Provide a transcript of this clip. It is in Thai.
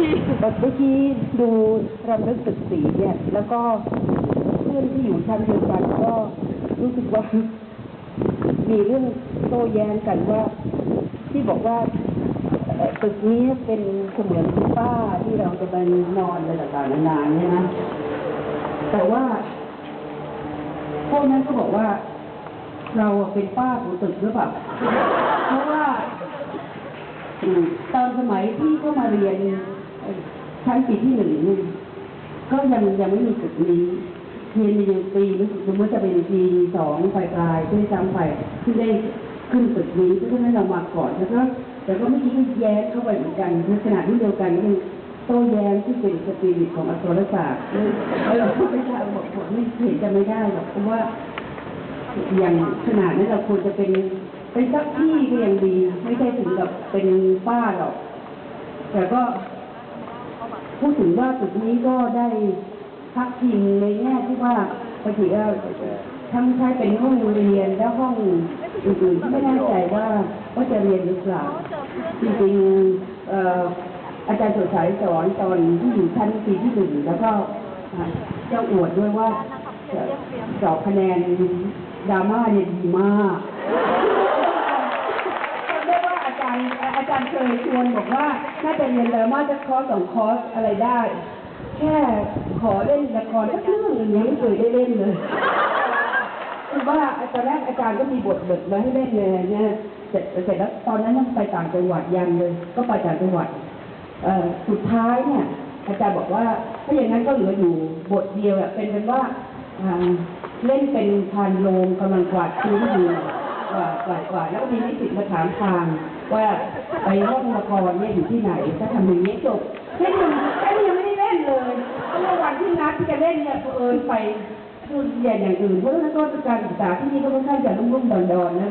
พี่เมื่อกี้ดูรำลึกตึกสีเนี่ย แล้วก็เพื่อนที่อยู่ชั้นเดียวกันก็รู้สึกว่า มีเรื่องโต้แย้งกันว่า ที่บอกว่าตึกนี้เป็นเสมือนป้าที่เราจะไปนอนอะไรต่างๆนานาเนี่ยนะแต่ว่าพวกนั้นก็บอกว่า เราเป็นป้าของตึกหรือเปล่าเพราะว่าตอนสมัยที่เข้ามาเรียน ชั้นปีที่หนึ่งนี่ก็ยังยังไม่มีตึกนี้เรียนมีอยู่ปีรู้สึกว่าจะเป็นปีสองปลายปลายๆด้วยซ้ำไปที่ได้ขึ้นตึกนี้เพราะฉะนั้นเรามาก่อนแล้วก็แต่ก็ไม่คิดว่าแย้งเข้าไปเหมือนกันในขณะที่เดียวกันก็ยังโต้แย้งที่เป็นสปิริตของอักษรศาสตร์เราไม่ได้บอกผมไม่เห็นจะไม่ได้หรอกเพราะว่าอย่างขนาดนั้เราควรจะเป็นเป็นสักที่ก็ยังดี ไม่ใช่ถึงกับเป็นป้าหรอก แต่ก็ พูดถึงว่าจุดนี้ก็ได้พักพิงในแง่ที่ว่าปกติว่าทั้งใช้เป็นห้องเรียนและห้องอื่นๆที่ไม่แน่ใจว่าว่าจะเรียนหรือเปล่าจริงๆอาจารย์สดใสสอนตอนที่อยู่ชั้นปีที่หนึ่งแล้วก็เจ้าอวดด้วยว่าสอบคะแนนดราม่าเนี่ยดีมากจำได้ว่าอาจารย์อารย์เคยชวนบอกว่าน่าจะเรียนดราม่าจะคอร์สสองคอร์สอะไรได้ แค่ขอเล่นละครสักเรื่องหนึ่งยังไม่เคยได้เล่นเลยคือว่าตอนแรกอาจารย์ก็มีบทบทมาให้เล่นเลยเนี่ยเสร็จเสร็จแล้วตอนนั้นต้องไปต่างจังหวัดยังเลย ก็ไปต่างจังหวัดสุดท้ายเนี่ยอาจารย์บอกว่าถ้าอย่างนั้นก็เหลืออยู่บทเดียวเป็นเป็นว่าเล่นเป็นพานโรงกำลังกวาดพื้นอยู่ กว่าดกวาดกวาดแล้วก็มีนิสิตมาถามทางว่าไปห้องละครเนี่ยอยู่ที่ไหนถ้าทำอย่างนี้จบแค่นี้แค่นี้ยังไม่ได้เล่นเลยเพราะว่าวันที่นัดที่จะเล่นเนี่ยเผอิญไปคือเรียนอย่างอื่นเพราะฉะนั้นก็การศึกษาที่นี่ก็ค่อนข้างจะรุ่มๆดอนๆนะ